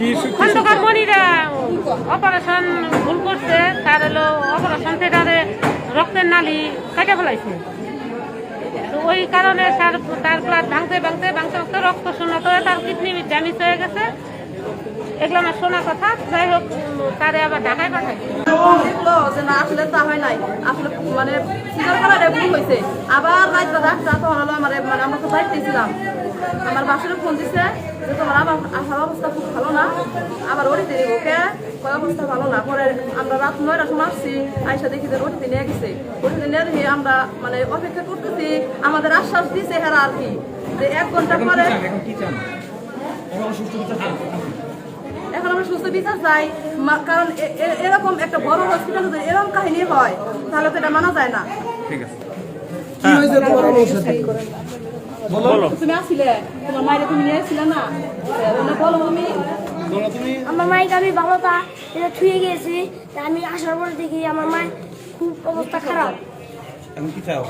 কি খন্দকার মনিরা অপারেশন ভুল করছে তার হলো অপারেশন থিয়েটারে রক্তের নালি কেটে ফেলাইছে। তো ওই কারণে তার তার ব্লাড ভাঙতে ভাঙতে ভাঙতে ভাঙতে রক্ত শূন্যত হয়ে তার কিডনি ড্যামেজ হয়ে গেছে। এগুলো আমার শোনা কথা। যাই হোক তারে আবার ঢাকায় পাঠাই। দেখল যে না আসলে তা হয় নাই। আসলে মানে সিজার করার ভুল হয়েছে আবার রাত রাত তখন হলো আমার মানে আমরা তো বাড়িতে ছিলাম আমার বাসারে ফোন দিছে যে তোমার আবার আসার অবস্থা খুব ভালো না। আবার ওড়িতে দিব কে কয় অবস্থা ভালো না? পরে আমরা রাত নয়টার সময় আসছি আইসা দেখি যে ওড়িতে নিয়ে গেছে। ওড়িতে নিয়ে দেখি আমরা মানে অপেক্ষা করতেছি আমাদের আশ্বাস দিছে হেরা আর কি যে এক ঘণ্টা পরে এখন কি চান? এখন সুস্থ বিচার চান? এখন আমরা সুস্থ বিচার চাই কারণ এরকম একটা বড় হসপিটাল যদি এরকম কাহিনী হয় তাহলে তো এটা মানা যায় না। ঠিক আছে। তুমি তোমার মায়ের তুমি নিয়ে আসছিলে না? বলো তুমি। আমার মাইকে আমি ভালো তা এটা ছুঁয়ে গিয়েছি। তা আমি আসার পরে দেখি আমার মায়ের খুব অবস্থা খারাপ। এখন কি চাও?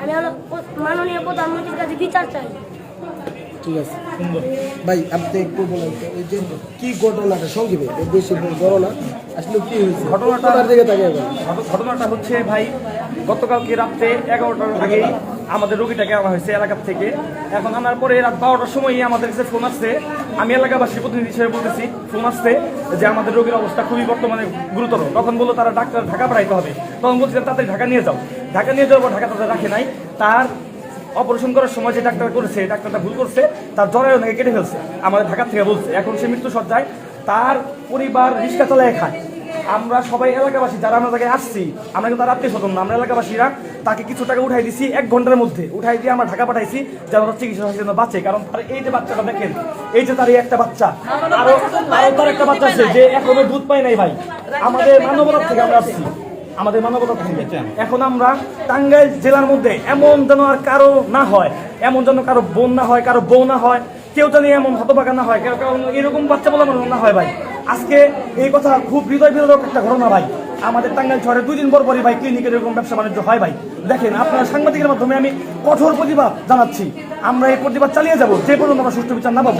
আমি হলো মাননীয় প্রধানমন্ত্রীর কাছে বিচার চাই। ঠিক আছে। ভাই আপনি একটু বলেন এই যে কি ঘটনাটা? সংক্ষেপে বেশি বড় না আসলে কি হয়েছে? ঘটনাটা- দিকে তাকিয়ে ঘটনাটা হচ্ছে ভাই গতকালকে রাত্রে এগারোটার আগে আমাদের রোগীটাকে আনা হয়েছে এলাকার থেকে। এখন আনার পরে রাত বারোটার সময়ই আমাদের কাছে ফোন আসছে। আমি এলাকাবাসীর প্রতিনিধি হিসেবে বলতেছি ফোন আসছে যে আমাদের রোগীর অবস্থা খুবই বর্তমানে গুরুতর। তখন বলল, তারা ডাক্তার ঢাকা পাঠাইতে হবে। তখন বলছিলেন তাদের ঢাকা নিয়ে যাও। ঢাকা নিয়ে যাওয়ার পর ঢাকা তাদের রাখে নাই। তার অপারেশন করার সময় যে ডাক্তার করেছে, ডাক্তারটা ভুল করছে, তার জ্বরের নাকি কেটে ফেলছে। আমাদের ঢাকা থেকে বলছে। এখন সে মৃত্যু সজ্জায় তার পরিবার রিক্সা চালায় খায়। আমরা সবাই এলাকাবাসী, যারা আমরা তাকে আসছি, আমরা কিন্তু তার আত্মীয় স্বজন না, আমরা এলাকাবাসীরা তাকে কিছু টাকা উঠাই দিছি এক ঘণ্টার মধ্যে। উঠাই দিয়ে আমরা ঢাকা পাঠাইছি, যেন তার চিকিৎসা যেন বাঁচে। কারণ তার এই যে বাচ্চাটা দেখেন, এই যে তার এই একটা বাচ্চা। আরও আরও তার একটা বাচ্চা আছে, যে এখনও দুধ পায় নাই ভাই। আমাদের মানবতার থেকে আমরা আসছি। আমাদের মানবতা থেকে। এখন আমরা টাঙ্গাইল জেলার মধ্যে এমন যেন আর কারও না হয়, এমন যেন কারও বোন না হয়, কারও বউ না হয়, কেউ জানি এমন হতবাগা না হয় কারণ এরকম বাচ্চা বলে না হয় ভাই। আজকে এই কথা খুব হৃদয় বিরোধক একটা ঘটনা ভাই। আমাদের টাঙ্গাইল শহরে দুই দিন পর পরই ভাই ক্লিনিকের এরকম ব্যবসা বাণিজ্য হয় ভাই। দেখেন, আপনার সাংবাদিকের মাধ্যমে আমি কঠোর প্রতিবাদ জানাচ্ছি। আমরা এই প্রতিবাদ চালিয়ে যাব, যে পর্যন্ত আমরা সুষ্ঠু বিচার না পাবো।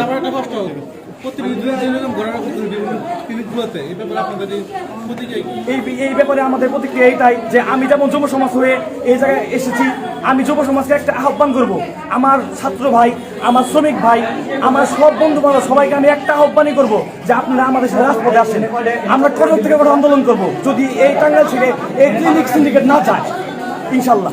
এই ব্যাপারে আমাদের প্রতিক্রিয়া এইটাই যে আমি যেমন যুব সমাজ হয়ে এই জায়গায় এসেছি আমি যুব সমাজকে একটা আহ্বান করব আমার ছাত্র ভাই আমার শ্রমিক ভাই আমার সব বন্ধু বান্ধব সবাইকে আমি একটা আহ্বানই করব যে আপনারা আমাদের সাথে রাজপথে আসেন আমরা কঠোর থেকে কঠোর আন্দোলন করব যদি এই টাঙ্গাইল থেকে এই ক্লিনিক সিন্ডিকেট না যায় ইনশাল্লাহ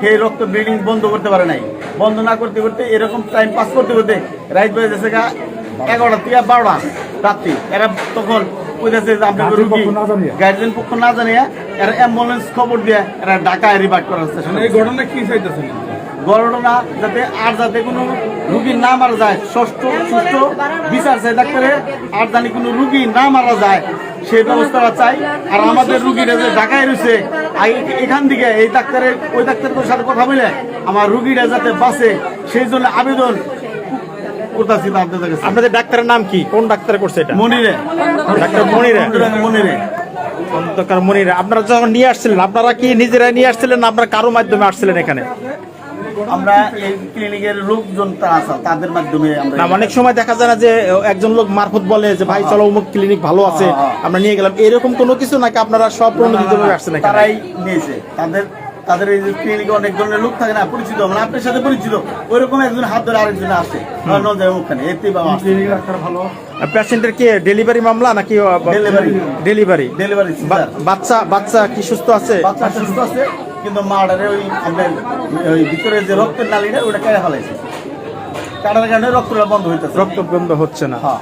সেই রক্ত ব্লিডিং বন্ধ করতে পারে নাই। বন্ধ না করতে করতে এরকম টাইম পাস করতে করতে রাইট বেজে গা এগারোটা থেকে বারোটা রাত্রি। এরা তখন কইতেছে যে আপনি রুগী গার্জেন পক্ষ না জানিয়ে এরা অ্যাম্বুলেন্স খবর দিয়ে এরা ঢাকায় রিভার্ট করার চেষ্টা মানে এই ঘটনা কি চাইতেছেন? ঘটনা যাতে আর যাতে কোনো রুগী না মারা যায় ষষ্ঠ সুস্থ বিচার চাই ডাক্তারে আর জানি কোনো রুগী না মারা যায় সেই ব্যবস্থাটা চাই। আর আমাদের রুগীরা যে ঢাকায় রয়েছে এখান থেকে এই ডাক্তারের ওই ডাক্তারের সাথে কথা বলে আমার রুগীরা যাতে বাঁচে সেই জন্য আবেদন করতেছি আপনাদের কাছে। আপনাদের ডাক্তারের নাম কি? কোন ডাক্তার করছে এটা? মনিরে। ডাক্তার মনিরা? মনিরে। ডাক্তার মনিরা। আপনারা যখন নিয়ে আসছিলেন আপনারা কি নিজেরা নিয়ে আসছিলেন আপনারা কারও মাধ্যমে আসছিলেন এখানে? আমরা এই ক্লিনিকের লোকজন আছে তাদের মাধ্যমে আমরা অনেক সময় দেখা যায় না যে একজন লোক মারফত বলে যে ভাই চলো অমুক ক্লিনিক ভালো আছে আমরা নিয়ে গেলাম। এরকম কোনো কিছু নাকি আপনারা সব প্রণোদিত আসছেন তারাই নিয়েছে। তাদের তাদের এই যে ক্লিনিকে অনেক ধরনের লোক থাকে না পরিচিত মানে আপনার সাথে পরিচিত ওইরকম একজন হাত ধরে আরেকজন আসে। ন যায় ওখানে এতে বাবা পেশেন্টের কি ডেলিভারি মামলা নাকি Delivery. ডেলিভারি ডেলিভারি বাচ্চা বাচ্চা কি সুস্থ আছে? বাচ্চা সুস্থ আছে কিন্তু মার্ডারে ওই আপনার ওই ভিতরে যে রক্তের নালীটা ওটা কেটে ফেলাইছে। কাটার কারণে রক্তটা বন্ধ হইতেছে। রক্ত বন্ধ হচ্ছে না। হ্যাঁ।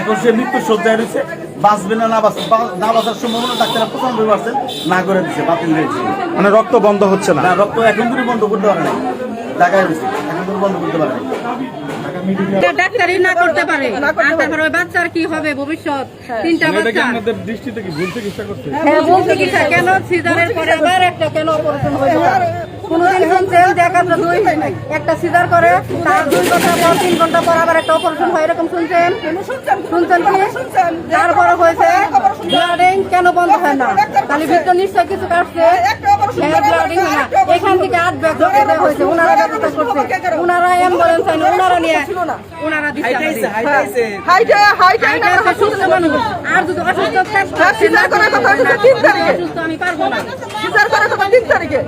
এখন সে মৃত্যু সজ্জায় রয়েছে। বাঁচবে না না বাঁচবে না বাঁচার সম্ভাবনা ডাক্তাররা প্রথম পারছেন না করে দিচ্ছে বাতিল হয়েছে মানে রক্ত বন্ধ হচ্ছে না? না রক্ত এখন ধরে বন্ধ করতে পারে না ঢাকায় রয়েছে এখন তো বন্ধ করতে পারে এটা ডাক্তারি না করতে পারে। আর তারপরে বাচ্চার কি হবে ভবিষ্যৎ? তিনটা বাচ্চা। আপনাদের দৃষ্টিতে কি ভুল চিকিৎসা করছে? হ্যাঁ কেন সিজারের পরে আবার একটা কেন অপারেশন হয়ে যায় দেখাতো দুই একটা সিজার করে তার দুই ঘণ্টা পর তিন ঘণ্টা পর আবার একটা অপারেশন হয় এরকম শুনছেন? শুনছেন কি? তারপরে হয়েছে ব্লাডিং কেন বন্ধ হয় না? তাহলে ভিতরে নিশ্চয় কিছু কাটছে। ব্লাডিং হয় না। এখান থেকে আট ব্যাগ দেওয়া হয়েছে। ওনারা ব্যবস্থা করছে ওনারা অ্যাম্বুলেন্স আইন ওনারা নিয়ে ওনারা আর যদি অসুস্থ অসুস্থ আমি পারব না। সিজার করে কথা তিন তারিখে।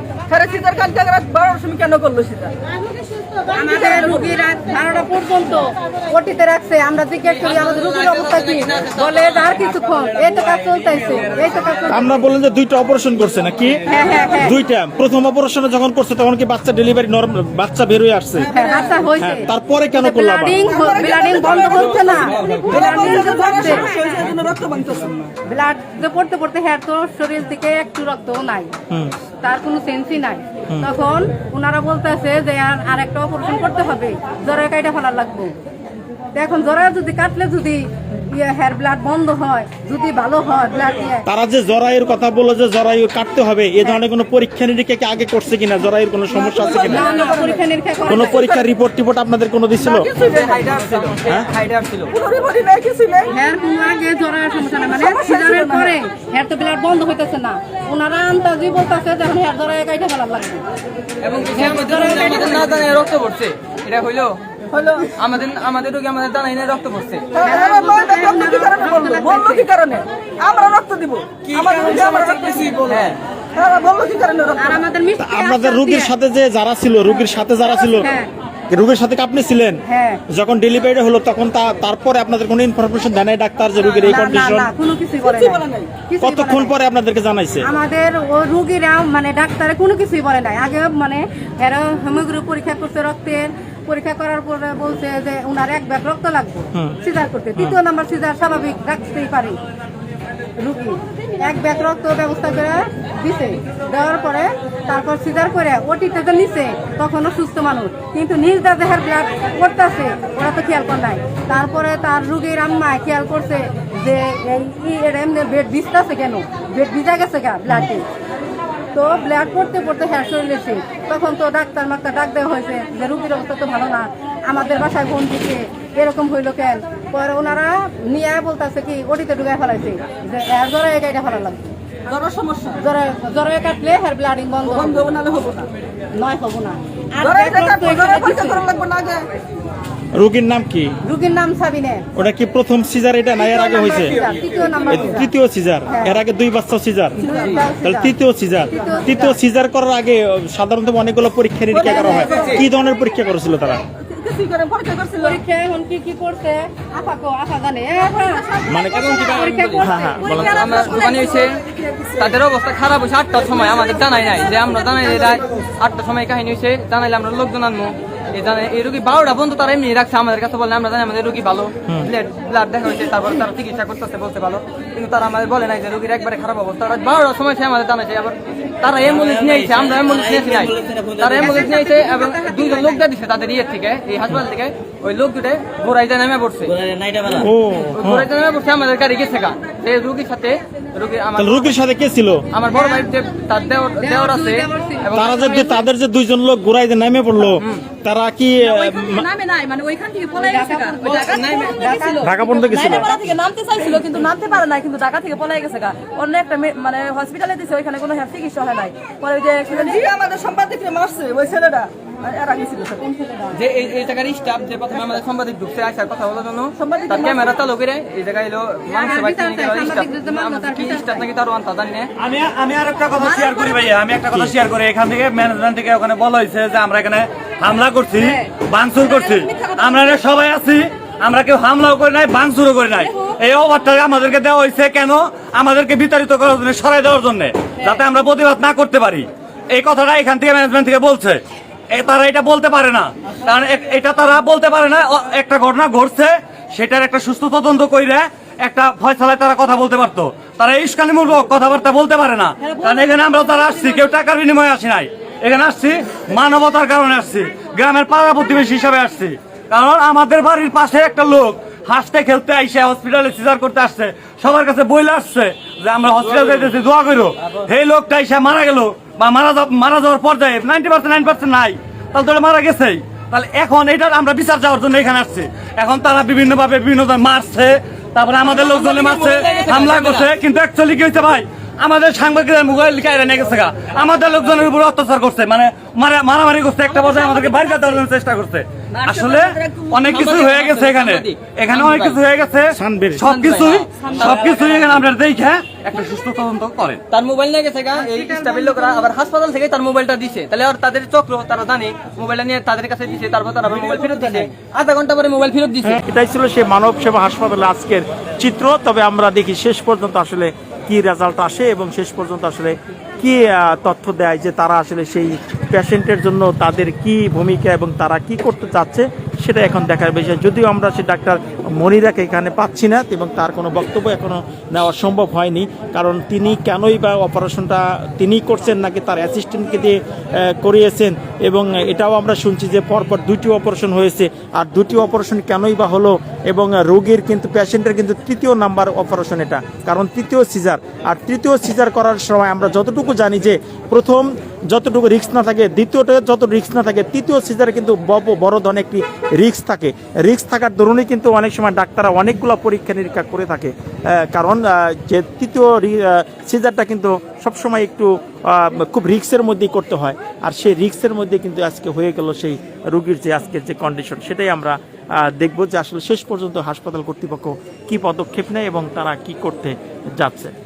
সিজার কালকে বারোটার সময় কেন করল সিজার? আমাদের রুগী রাত বারোটা পর্যন্ত ওটিতে রাখছে। আমরা জিজ্ঞেস করি আমাদের রুগীর অবস্থা কি? বলে আর কিছুক্ষণ এই তো কাজ চলতেছে এই তো কাজ আমরা বললেন যে দুইটা অপারেশন করছে নাকি? হ্যাঁ হ্যাঁ হ্যাঁ। দুইটা। প্রথম অপারেশনে যখন করছে তখন কি বাচ্চা ডেলিভারি নরমাল বাচ্চা বের হয়ে আসছে? হ্যাঁ, আচ্ছা হয়েছে। হ্যাঁ, তারপরে কেন করল আবার? ব্লাডিং ব্লাডিং বন্ধ হচ্ছে না। ব্লাডিং যে পড়ছে ব্লাড যে পড়তে পড়তে হ্যাঁ তো শরীর থেকে একটু রক্তও নাই। হুম। তার কোনো সেন্সই নাই। তখন ওনারা বলতেছে যে আর একটা অপারেশন করতে হবে। জ্বরের কাইটা ফেলার লাগবে। এখন জ্বরে যদি কাটলে যদি ইয়ে হেয়ার ব্লাড বন্ধ হয় যদি ভালো হয় ব্লাড ইয়ে তারা যে জরায়ুর কথা বলল যে জরায়ু কাটতে হবে এই ধরনের কোনো পরীক্ষা নিরীক্ষা কি আগে করছে কিনা? জরায়ুর কোনো সমস্যা আছে কিনা? না, না, পরীক্ষা নিরীক্ষা কোনো নাই। পরীক্ষার রিপোর্ট টিপোর্ট আপনাদের কোনো দিছিল? হ্যাঁ? কোনো আগে জ্বরের সমস্যা না মানে সিজারের পরে হেয়ার তো ব্লাড বন্ধ হইতেছে না। ওনারা আন্তাজি বলতেছে যে এখন হেয়ার জ্বরে কাইটা ফেলার লাগবে। এবং না জানাই রক্ত পড়ছে। এটা হইল আমাদের আমাদের রোগী আমাদের জানাই না রক্ত পড়ছে। কি কারণে বলল কি কারণে? আমরা রক্ত দিব। হ্যাঁ হ্যাঁ আপনাদের রুগীর সাথে যে যারা ছিল রুগীর সাথে যারা ছিল হ্যাঁ। রুগীর সাথে আপনি ছিলেন হ্যাঁ। যখন ডেলিভারি হলো তখন তারপরে আপনাদের কোনো ইনফরমেশন দেয় নাই ডাক্তার যে রুগীর এই কন্ডিশন কতক্ষণ পরে আপনাদেরকে জানাইছে? আমাদের ও রুগীরা মানে ডাক্তারে কোনো কিছুই বলে নাই। আগে মানে এরা পরীক্ষা করতে রক্তের পরীক্ষা করার পরে বলছে যে উনার এক ব্যাগ রক্ত লাগবে সিজার করতে। তৃতীয় নাম্বার সিজার স্বাভাবিক রাখতেই পারে। রুগী এক ব্যাগ রক্ত ব্যবস্থা করে দিছে। দেওয়ার পরে তারপর সিজার করে ওটিতে তো নিছে তখনও সুস্থ মানুষ। কিন্তু নিজ দা দেহের ব্লাড করতেছে ওরা তো খেয়াল করে নাই। তারপরে তার রুগীর আম্মায় খেয়াল করছে যে এই এমনি বেড ভিজতেছে কেন? বেড ভিজা গেছে গা ব্লাডে তো ব্লাড পড়তে পড়তে হ্যাঁ শরীরে শেষ। তখন তো ডাক্তার মাক্তার ডাক দেওয়া হয়েছে যে রুগীর অবস্থা তো ভালো না আমাদের বাসায় ফোন দিচ্ছে এরকম হইল কেন? পরে ওনারা নিয়ে বলতেছে কি ওটিতে ঢুকায় ফেলাইছে। যে এর জ্বরে গাড়িটা ফেলা লাগবে জ্বরের সমস্যা? জ্বরে জ্বরে কাটলে হেয়ার ব্লাডিং বন্ধ বন্ধ হবে। হবে হব না। নয় হব না। আর রুগীর নাম কি? রুগীর নাম সাবিনে। ওটা কি প্রথম সিজার এটা না এর আগে হয়েছে? তৃতীয় নাম্বার এ তৃতীয় সিজার। এর আগে দুই বাচ্চা সিজার। তাহলে তৃতীয় সিজার। তৃতীয় সিজার। করার আগে সাধারণত অনেকগুলো পরীক্ষা নিরীক্ষা করা হয়। কি ধরনের পরীক্ষা করেছিল তারা? কিছুই করে পরীক্ষা করছিল। পরীক্ষা এখন কি কি করছে? আফা কো আফা জানে। এ, আফা। মানে পরীক্ষা আমরা তাদের অবস্থা খারাপ হয়েছে আটটার সময়। আমাদের জানাই নাই যে আমরা জানাই নাই আটটার সময় কাহিনী হয়েছে। জানাইলে আমরা লোকজন আনব এই রুগী বারোটা বন্ধু তারা এমনি রাখছে আমাদের কাছে বলে আমরা জানি আমাদের রুগী ভালো। ব্লাড দেখা হয়েছে তারপর তারা চিকিৎসা করতেছে বলতে ভালো। কিন্তু তারা আমাদের বলে নাই যে রুগীর একবারে খারাপ অবস্থা। বারোটার সময় সে আমাদের জানাইছে আবার তারা অ্যাম্বুলেন্স নিয়েছে আমরা অ্যাম্বুলেন্স নিয়েছি নাই। তারা অ্যাম্বুলেন্স নিয়েছে এবং দুইজন লোক দিয়ে দিচ্ছে তাদের ইয়ের থেকে এই হাসপাতাল থেকে ওই লোক দুটো গোড়াইতে নেমে পড়ছে। ও ওই গোড়াইতে নেমে পড়ছে আমাদের গাড়ি গেছে গা। সেই রুগীর সাথে রুগী আমার রুগীর সাথে কে ছিল? আমার বড় ভাই যে তার দেওর দেওর আছে তারা যে তাদের যে দুইজন লোক ঘুরাই যে নেমে পড়ল তারা কি আহ, মা- নামে নাই মানে ওইখান থেকে পলাই গেছে গা। ওই ঢাকা থেকে গেছিল। ঢাকা পর্যন্ত গেছিল? নামতে চাইছিল কিন্তু নামতে পারে নাই কিন্তু ঢাকা থেকে পলাই গেছে অন্য একটা মে- মানে হসপিটালে দিছে ওইখানে কোনো হেলথ চিকিৎসা হয় নাই। পরে যে আমাদের সম্পাদককে মারছে ওই ছেলেটা। এরা গেছিল যে এই এই জায়গার স্টাফ যে প্রথমে আমাদের সাংবাদিক ঢুকছে আসার কথা বলার জন্য। তার ক্যামেরা চালু করে এই জায়গায় এলো মানুষের বাড়ি থেকে বিচার চাই, স্টাফ সাংবাদিকদের জন্য আমরা কি স্টাফ নাকি তার আনতা জানি না। আমি আমি আর একটা কথা শেয়ার করি ভাইয়া আমি একটা কথা শেয়ার করি। এখান থেকে ম্যানেজমেন্ট থেকে ওখানে বলা হয়েছে যে আমরা এখানে হামলা করছি ভাঙচুর করছি। আমরা সবাই আছি আমরা কেউ হামলাও করি নাই ভাঙচুরও করি নাই। এই ওভারটা আমাদেরকে দেওয়া হয়েছে কেন? আমাদেরকে বিতাড়িত করার জন্য সরাই দেওয়ার জন্য যাতে আমরা প্রতিবাদ না করতে পারি। এই কথাটা এখান থেকে ম্যানেজমেন্ট থেকে বলছে। তারা এটা বলতে পারে না। কারণ এটা তারা বলতে পারে না একটা ঘটনা ঘটছে সেটার একটা সুস্থ তদন্ত কইরা একটা ফয়সালায় তারা কথা বলতে পারতো। তারা ইস্কানিমূলক কথাবার্তা বলতে পারে না। কারণ এখানে আমরা তারা আসছি কেউ টাকার বিনিময়ে আসি নাই। এখানে আসছি মানবতার কারণে আসছি। গ্রামের পাড়া প্রতিবেশী হিসাবে আসছি। কারণ আমাদের বাড়ির পাশে একটা লোক হাসতে খেলতে আইসে হসপিটালে সিজার করতে আসছে। সবার কাছে বইলে আসছে যে আমরা হসপিটাল যাইতেছি দোয়া করো এই লোকটা এসে মারা গেল। বা মারা মারা যাওয়ার পর্যায়ে নাইনটি পার্সেন্ট নাইন পার্সেন্ট নাই। তাহলে তোরা মারা গেছেই। তাহলে এখন এটা আমরা বিচার যাওয়ার জন্য এখানে আসছি। এখন তারা বিভিন্ন ভাবে বিভিন্ন মারছে তারপরে আমাদের লোকজনে মারছে হামলা করছে। কিন্তু অ্যাকচুয়ালি কি হয়েছে ভাই? আমাদের সাংবাদিকদের মোবাইল কায়রা নিয়ে গেছে আমাদের লোকজনের উপর অত্যাচার করছে মানে মারামারি করছে একটা পর্যায়ে আমাদেরকে বাইরে দেওয়ার চেষ্টা করছে। আসলে অনেক কিছু হয়ে গেছে এখানে। এখানে অনেক কিছু হয়ে গেছে। সবকিছুই সবকিছুই এখানে আপনার দেখে একটা সুস্থ তদন্ত করেন। তার মোবাইল নিয়ে গেছে গা এই স্টাফের লোকরা আবার হাসপাতাল থেকে তার মোবাইলটা দিছে। তাহলে আর তাদের চক্র তারা জানে মোবাইলটা নিয়ে তাদের কাছে দিছে তারপর তারা আবার মোবাইল ফেরত দিছে। আধা ঘণ্টা পরে মোবাইল ফেরত দিছে। এটাই ছিল সেই মানব সেবা হাসপাতালে আজকের চিত্র। তবে আমরা দেখি শেষ পর্যন্ত আসলে কি রেজাল্ট আসে এবং শেষ পর্যন্ত আসলে কি তথ্য দেয় যে তারা আসলে সেই পেশেন্টের জন্য তাদের কি ভূমিকা এবং তারা কি করতে চাচ্ছে, সেটা এখন দেখার বিষয়। যদিও আমরা সে ডাক্তার মনিরাকে এখানে পাচ্ছি না এবং তার কোনো বক্তব্য এখনও নেওয়া সম্ভব হয়নি। কারণ তিনি কেনই বা অপারেশনটা তিনি করছেন নাকি তার অ্যাসিস্ট্যান্টকে দিয়ে করিয়েছেন এবং এটাও আমরা শুনছি যে পরপর দুটি অপারেশন হয়েছে। আর দুটি অপারেশন কেনই বা হলো এবং রোগীর কিন্তু পেশেন্টের কিন্তু তৃতীয় নাম্বার অপারেশন এটা। কারণ তৃতীয় সিজার আর তৃতীয় সিজার করার সময় আমরা যতটুকু জানি যে প্রথম যতটুকু রিক্স না থাকে দ্বিতীয়টা যত রিক্স না থাকে, তৃতীয় সিজারে কিন্তু বড়- ধরনের একটি রিস্ক থাকে। রিস্ক থাকার দরুনই কিন্তু অনেক সময় ডাক্তাররা অনেকগুলো পরীক্ষা নিরীক্ষা করে থাকে। কারণ যে তৃতীয় সিজারটা কিন্তু সবসময় একটু খুব রিক্সের মধ্যেই করতে হয়। আর সেই রিক্সের মধ্যে কিন্তু আজকে হয়ে গেল সেই রুগীর যে আজকের যে কন্ডিশন সেটাই আমরা দেখব যে আসলে শেষ পর্যন্ত হাসপাতাল কর্তৃপক্ষ কি পদক্ষেপ নেয় এবং তারা কি করতে যাচ্ছে।